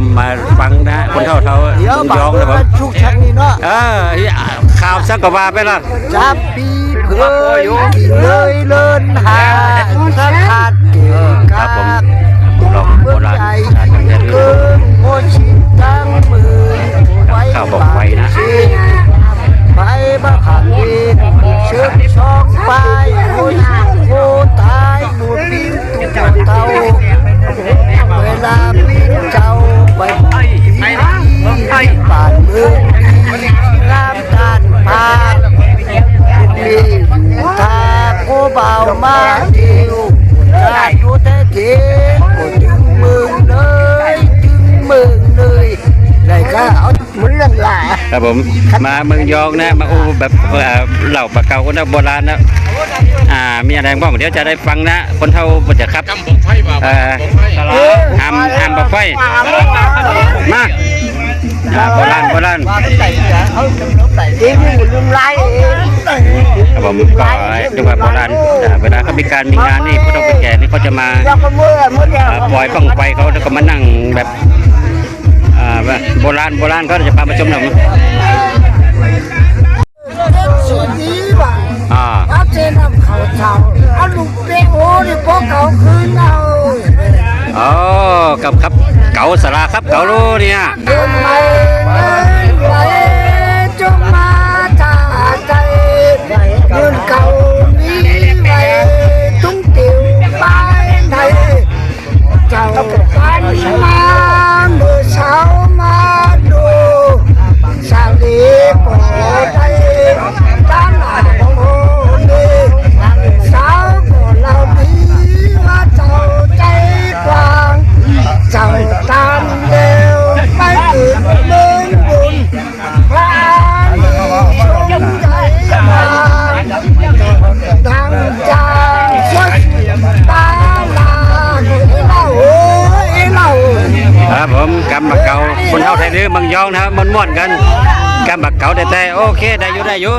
ผมมาฟังนะคนเท่าเท่าเดี๋ยวยบาองงนะผมชุกชักนี่เนาะเออข่าวสักกว่าไปละจับปีเพื่อนที่เลยเลินหาส ยได้ก็เอาเหมือนเรื่องหลาครับผมมาเมืองยองนะมาอู้แบบเอ่อเหล่าปากเก่าคนโบราณนะอ่ามีอะไรบ้างเดี๋ยวจะได้ฟังนะ คนเท่าบ่จะครับกำบอกไฟบ่าเอ่อห้ามห้ามบักไฟมาอ่าโบราณโบราณว่าใส่เสื้อเขาจำ นวนใส่ที่นี่ลืมลายเองครับผมก็จังหวัดโบราณอ่าเวลาเขามีการมีงานนี่ผู้ต้องแก่นี่เขาจะมาเราก็เมื่อเมื่อเดียวอ่าปล่อยบังไฟเขาแล้วก็มานั่งแบบอ่าแบบโบราณโบราณเขาจะพามาชมหน่อยสีนี้ว่ะอ่าอาเจนำเขาเจ้าอาลูกเปโอนี่พวกเขาคืนเอาอ๋อกับครับเก๋าสาราครับเก๋ารู้เนี่ย ผมกำบักเก่าคนเท่าไทยหรือเมืองยองนะครับมันม่วนๆกันกำบักเก่าแต่แต่โอเคได้อยู่ได้อยู่